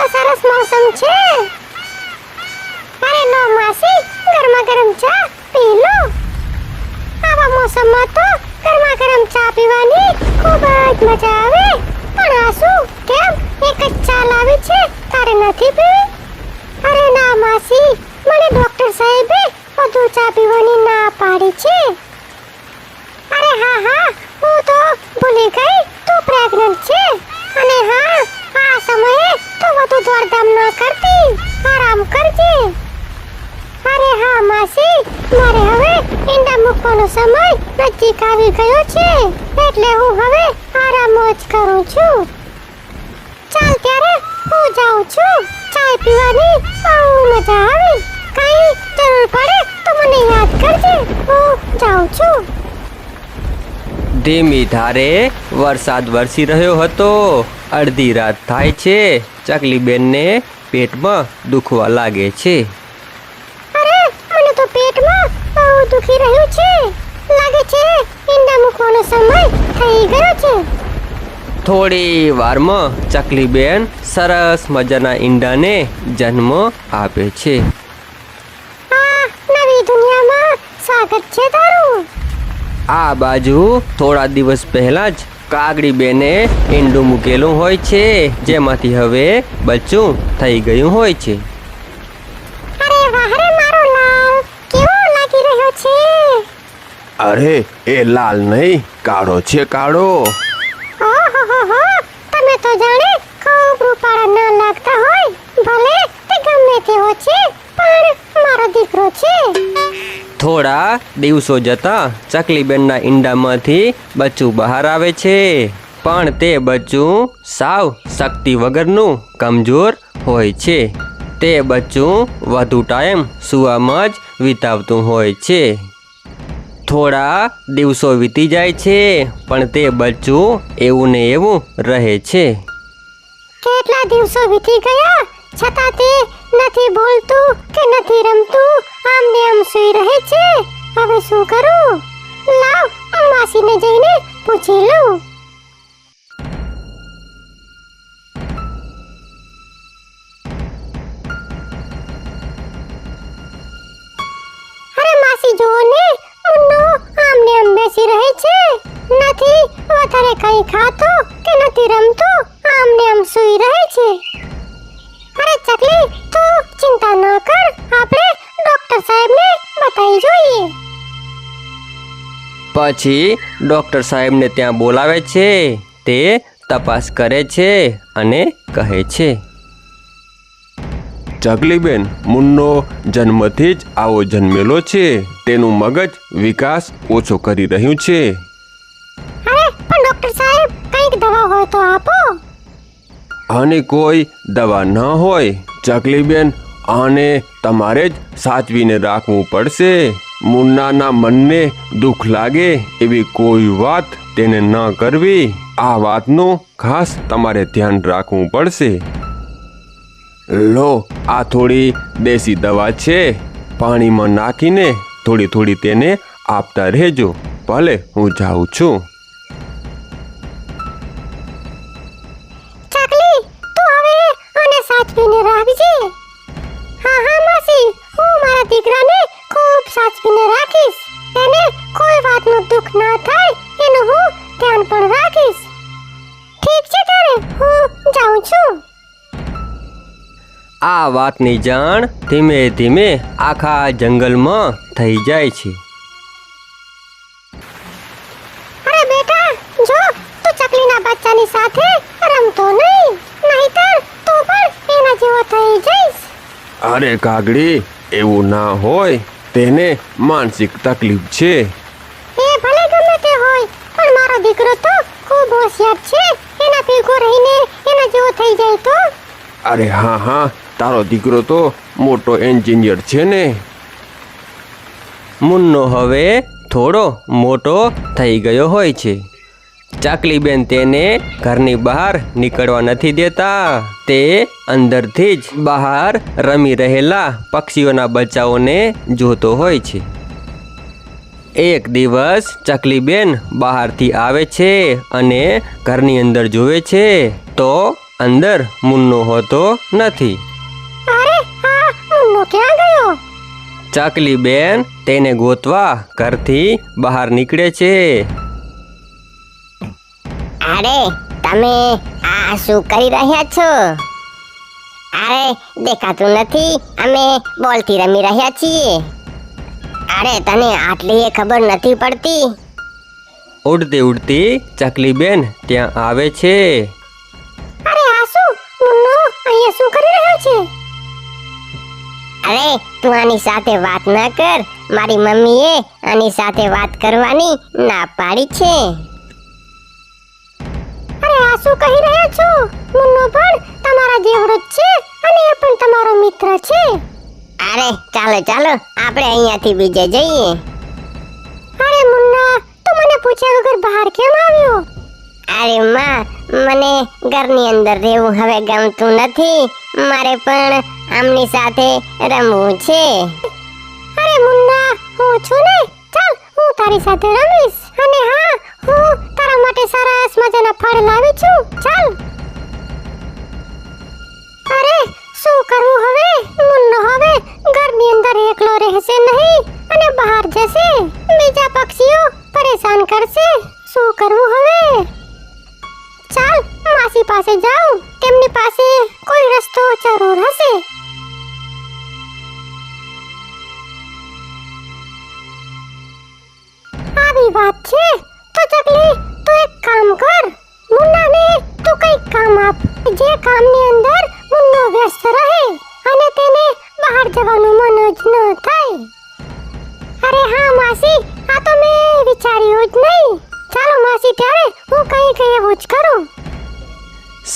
કેટલો સરસ મોસમ છે. અરે નો માસી ગરમા ગરમ ચા પી લો આવા મોસમમાં તો ગરમા ગરમ ચા પીવાની ખૂબ જ મજા આવે. પણ આ કેમ? એક જ ચા લાવી છે? તારે નથી પીવી? અરે ના માસી, મને ડોક્ટર સાહેબે વધુ ચા પીવાની ના પાડી છે. અરે હા હા, હું તો ભૂલી ગઈ તું પ્રેગ્નન્ટ છે અને હા આ સમયે તું વધુ દોડધામ ન કરતી. આરામ કરજે. અરે હા, માસી. મારે હવે ઈંડા મૂકવાનો સમય નજીક આવી ગયો છે. એટલે હું હવે આરામ જ કરું છું. ચાલ ત્યારે હું જાઉં છું. ચાય પીવાની બહુ મજા આવી. કઈ જરૂર પડે તો મને યાદ કરજે. હું જાઉં છું. ધીમી ધારે વરસાદ વરસી રહ્યો હતો. અડધી રાત થાય છે. ચકલીબેનને પેટમાં દુખવા લાગે છે. અરે મને તો પેટમાં બહુ દુખી રહ્યું છે. લાગે છે ઈંડા મૂકવાનો સમય થઈ ગયો છે. થોડી વારમાં ચકલીબેન સરસ મજાના ઈંડાને જન્મ આપે છે. આ નવી દુનિયામાં સ્વાગત છે તારું. આ બાજુ થોડા દિવસ પહેલા જ કાગડી બેને ઈંડું મૂકેલું હોય છે જેમાંથી હવે બચ્ચું થઈ ગયું હોય છે. અરે વાહ રે મારો લાલ કેવો લાગી રહ્યો છે? અરે એ લાલ નહીં કાળો છે કાળો. તમે તો જાણે ખૂબ રૂપાળા ના લાગતા હોય. ભલે તે ગમે તેવો છે પણ મારો દીકરો છે. થોડા દિવસો જતાં ચકલીબેનના ઈંડામાંથી બચ્ચું બહાર આવે છે. પણ તે બચ્ચું સાવ શક્તિ વગરનું કમજોર હોય છે. તે બચ્ચું વધુ ટાઈમ સુવામાં જ વિતાવતું હોય છે. થોડા દિવસો વીતી જાય છે, પણ તે બચ્ચું એવું ને એવું રહે છે. કેટલા દિવસો વીતી ગયા? છતાં તે નથી બોલતું કે નથી રમતું? ને સૂઈ રહે છે? હવે શું કરું? લાવ માસીને જઈને પૂછી લઉં. માસી, જુઓ ને, મુન્નો આમ ને આમ બેસી રહે છે. નથી, વધારે કંઈ ખાતો કે નથી રમતો આમ ને આમ રહે છે. અરે ચકલી, તું ચિંતા ન કર. ડોક્ટર સાહેબને બતાવી જોઈએ. પછી ડૉક્ટર સાહેબને ત્યાં બોલાવે છે તે તપાસ કરે છે અને કહે છે. ચકલીબેન મુન્નો જન્મથી જ આવો જન્મેલો છે. તેનું મગજ વિકાસ ઓછો કરી રહ્યું છે. અરે પણ ડોક્ટર સાહેબ કંઈક દવા હોય તો આપો. અને કોઈ દવા ન હોય. ચકલીબેન આને તમારે જ સાચવીને રાખવું પડશે. મુન્નાના મનને દુઃખ લાગે એવી કોઈ વાત તેને ન કરવી. આ વાતનું ખાસ તમારે ધ્યાન રાખવું પડશે. લો, આ થોડી દેશી દવા છે. પાણીમાં નાખીને થોડી થોડી તેને આપતા રહેજો. ભલે હું જાઉં છું. દુઃખ ના થાય એનું હું ધ્યાન પણ રાખીશ. ઠીક છે તારે હું જાઉં છું. આ વાતની જાણ ધીમે ધીમે આખા જંગલમાં થઈ જાય છે. અરે બેટા જો તું ચકલીના બચ્ચાની સાથે રમતો નહીં નહીતર તું પણ એના જેવો થઈ જઈશ. અરે કાગડી એવું ના હોય તેને માનસિક તકલીફ છે એ ભલે ગમે તે હોય પણ મારો દીકરો તો ખૂબ હોશિયાર છે. એના ભેગો રહીને એના જેવો થઈ જાય તો? અરે હા હા તારો દીકરો તો મોટો એન્જિનિયર છે ને. મુન્નો હવે થોડો મોટો થઈ ગયો હોય છે. ચાકલીબેન તેને ઘરની બહાર નીકળવા નથી દેતા. તે અંદરથી જ બહાર રમી રહેલા પક્ષીઓના બચ્ચાઓને જોતો હોય છે. એક દિવસ ચકલીબેન બહારથી આવે છે અને ઘરની અંદર જુએ છે તો અંદર મુન્નો હોતો નથી. અરે આ મુન્નો ક્યાં ગયો? ચકલી બેન તેને ગોતવા ઘરથી બહાર નીકળે છે. અરે તમે આ શું કરી રહ્યા છો? અરે દેખાતું નથી અમે બોલથી રમી રહ્યા છીએ. અરે તને આટલી એ ખબર નથી પડતી? ઉડતી ઉડતી ચકલી બેન ત્યાં આવે છે. અરે આસુ મુન્નો અહીંયા શું કરી રહ્યો છે? અરે તું આની સાથે વાત ના કર. મારી મમ્મીએ આની સાથે વાત કરવાની ના પાડી છે. અરે આસુ કહી રહ્યા છો? મુન્નો પણ તમારા જેવડો જ છે અને એ પણ તમારો મિત્ર છે. અરે, ચાલો ચાલો, આપણે અહીંયાથી બીજે જઈએ. અરે, મુન્ના, તું મને પૂછ્યા વગર બહાર કેમ આવ્યો? અરે, માં, મને ઘરની અંદર રહેવું હવે ગમતું નથી. મારે પણ આમની સાથે રમવું છે. અરે, મુન્ના, હું છું ને? ચાલ, હું તારી સાથે રમીશ. અને હા, હું તારા માટે સરસ મજાના ફળ લાવી છું. ચાલ. અરે, શું કરવું હવે? ઘરની અંદર એકલો રહેશે નહીં અને બહાર જશે બીજા પક્ષીઓ પરેશાન કરશે શું કરવું હવે ચાલ માસી પાસે જાઉં તેમની પાસે કોઈ રસ્તો જરૂર હશે આવી વાત છે તો ચકલી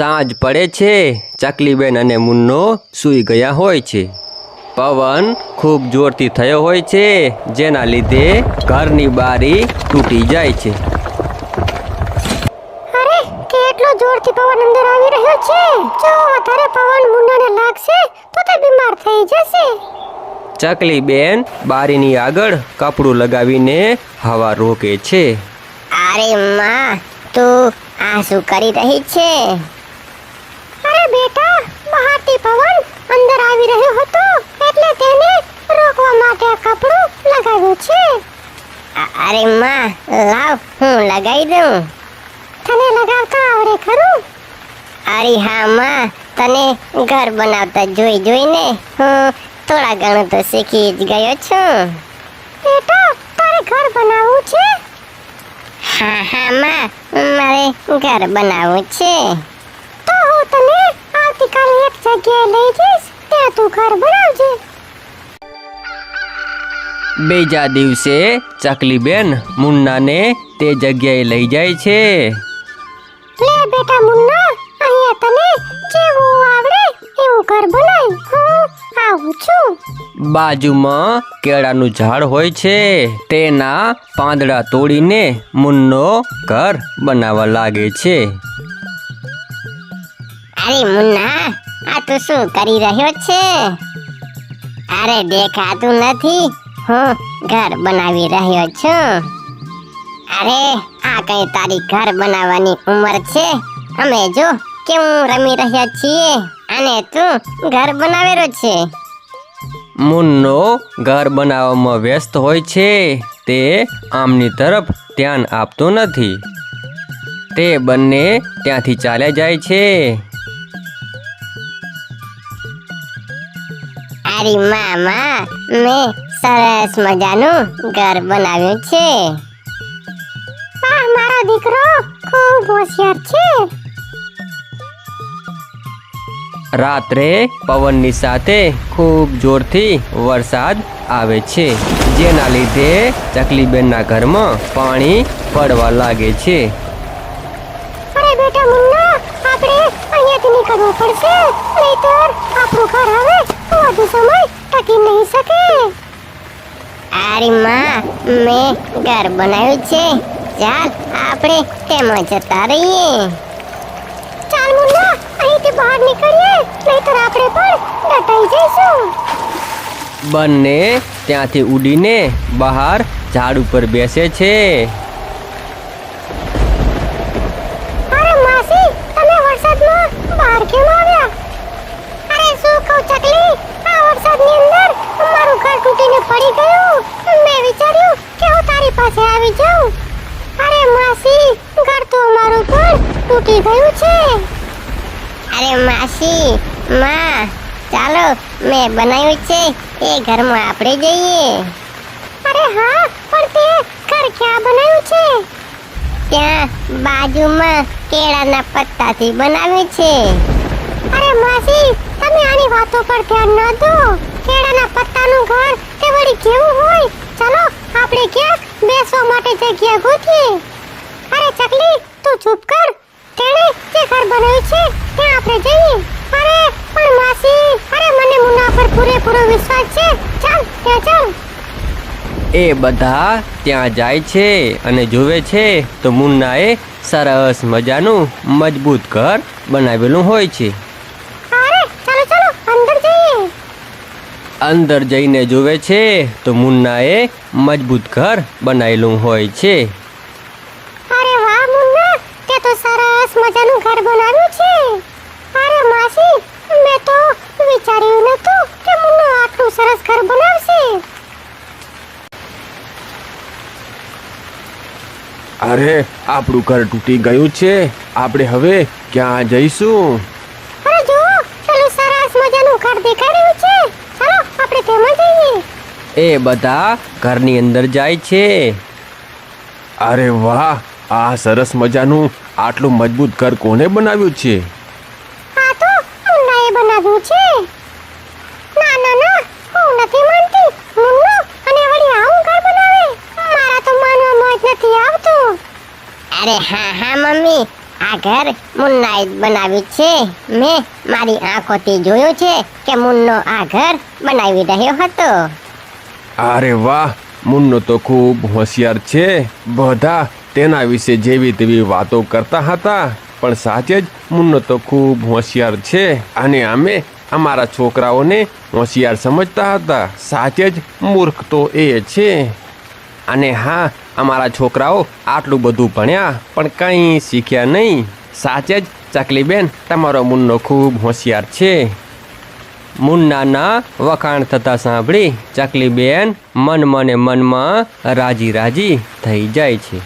સાંજ પડે છે ચકલીબેન અને મુન્નો સૂઈ ગયા હોય છે. પવન ખૂબ જોરથી થયો હોય છે જેના લીધે ઘરની બારી તૂટી જાય છે. અરે કેટલો જોરથી પવન અંદર આવી રહ્યો છે? જો વધારે પવન મુન્નાને લાગશે તો તે બીમાર થઈ જશે. ચકલીબેન બારીની આગળ કપડું લગાવીને હવા રોકે છે. અરે માં તું આ શું કરી રહી છે? પવન અંદર આવી રહ્યો હતો એટલે તેને રોકવા માટે કપડું લગાવ્યું છે. અરે માં, લાવ, હું લગાવી દઉં. તને લગાવતા આવડે ખરું? અરે હા, માં, તને ઘર બનાવતા જોઈ જોઈને હું થોડા ઘણું તો શીખી જ ગયો છું. બેટા, તારે ઘર બનાવવું છે? હા હા, માં, મારે ઘર બનાવવું છે. તો હું તને આવતીકાલે જગ્યાએ લઈ જઈશ ત્યાં તું ઘર બનાવજે. બીજા દિવસે ચકલીબેન મુન્નાને તે જગ્યાએ લઈ જાય છે. લે બેટા મુન્ના અહીંયા તને જેવું આવડે એવું ઘર બનાવી હું આવું છું. બાજુમાં કેળાનું ઝાડ હોય છે તેના પાંદડા તોડીને મુન્નો ઘર બનાવવા લાગે છે. અરે મુન્ના આ તું શું કરી રહ્યો છે? અરે દેખાતું નથી. હું ઘર બનાવી રહ્યો છું. અરે, આ કઈ તારી ઘર બનાવવાની ઉંમર છે? અમે જો કેવું રમી રહ્યા છીએ અને તું ઘર બનાવેલો છે. મુન્નો ઘર બનાવવામાં વ્યસ્ત હોય છે. તે આમની તરફ ધ્યાન આપતો નથી. તે બંને ત્યાંથી ચાલ્યા જાય છે. અરે મામા મેં સરસ મજાનું ઘર બનાવ્યું છે. વાહ મારો દીકરો ખૂબ હોશિયાર છે. રાત્રે પવનની સાથે ખૂબ જોરથી વરસાદ આવે છે જેના લીધે ચકલીબેનના ઘરમાં પાણી પડવા લાગે છે. અરે બેટા મુન્ના નીકળવું પડશે. નહીતર આપણું ઘર હવે વધુ સમય ટકી નહીં શકે. અરે માં, મેં ઘર બનાવ્યું છે. ચાલ, આપણે તેમાં જતા રહીએ. ચાલ મુન્ના, અહીંથી બહાર નીકળીએ. નહીતર આપણે પણ દટાઈ જઈશું. બંને ત્યાંથી ઉડીને બહાર ઝાડ ઉપર બેસે છે અરે માસી તમે વરસાદમાં બહાર તૂટીને પડી ગયું. મેં વિચાર્યું કે હું તારી પાસે આવી જાઉં. અરે માસી, ઘર તો મારું પણ તૂટી ગયું છે. અરે માસી, માં, ચાલો, મેં બનાવ્યું છે. એ ઘરમાં આપણે જઈએ. અરે હા, પણ તે ઘર ક્યાં બનાવ્યું છે? ત્યાં બાજુમાં કેળાના પત્તાથી બનાવ્યું છે. અરે માસી, તમે આની વાતો પર ધ્યાન ન દો. કેળાના પત્તાનું ઘર તે વળી કેવું હોય? ચલો, આપણે ક્યાંક બેસવા માટે જગ્યા ગોતીએ અરે ચકલી, તું ચૂપ કર. તેણે જે ઘર બનાવ્યું છે, ત્યાં આપણે જઈએ. અરે, પણ માસી, અરે મને મુના પર પૂરેપૂરો વિશ્વાસ છે. ચાલ, ત્યાં ચાલ. એ બધા ત્યાં જાય છે અને જુએ છે તો મુન્નાએ સરસ મજાનું મજબૂત ઘર બનાવેલું હોય છે અરે ચાલો ચાલો અંદર જઈએ અંદર જઈને જુએ છે તો મુન્નાએ મજબૂત ઘર બનાવેલું હોય છે. અરે વાહ મુન્ના તે તો સરસ મજાનું ઘર બનાવ્યું છે. અરે માસી મેં તો વિચાર્યું નહોતું કે મુન્ના આટલું સરસ ઘર બનાવશે. અરે આપણું ઘર તૂટી ગયું છે. આપણે હવે ક્યાં જઈશું? અરે જો પેલું સરસ મજાનું ઘર દેખાઈ રહ્યું તેમાં જઈએ? એ બધા ઘરની અંદર જાય છે. અરે વાહ આ સરસ મજાનું આટલું મજબૂત ઘર કોને બનાવ્યું છે? આ તો મુન્નાએ બનાવ્યું છે. ના ના ના હું નથી માનતી. મુન્નો અને વળી આવું ઘર બનાવે? મારા તો માનવામાં જ નથી આવતું. અરે હા હા મમ્મી. આ ઘર મુન્નાએ બનાવ્યું છે. મેં મારી આંખોથી જોયું છે કે મુન્નો આ ઘર બનાવી રહ્યો હતો. અરે વાહ, મુન્નો તો ખૂબ હોશિયાર છે. બધા તેના વિશે જેવી તેવી વાતો કરતા હતા, પણ સાચે જ મુન્નો તો ખૂબ હોશિયાર છે અને અમે અમારા છોકરાઓને હોશિયાર સમજતા હતા. સાચે જ મૂર્ખ તો એ છે. અને હા અમારા છોકરાઓ આટલું બધું ભણ્યા, પણ કંઈ શીખ્યા નહીં. સાચે જ, ચકલીબેન, તમારો મુન્નો ખૂબ હોશિયાર છે. મુન્નાના વખાણ થતા સાંભળી ચકલીબેન મન મને મનમાં રાજી રાજી થઈ જાય છે.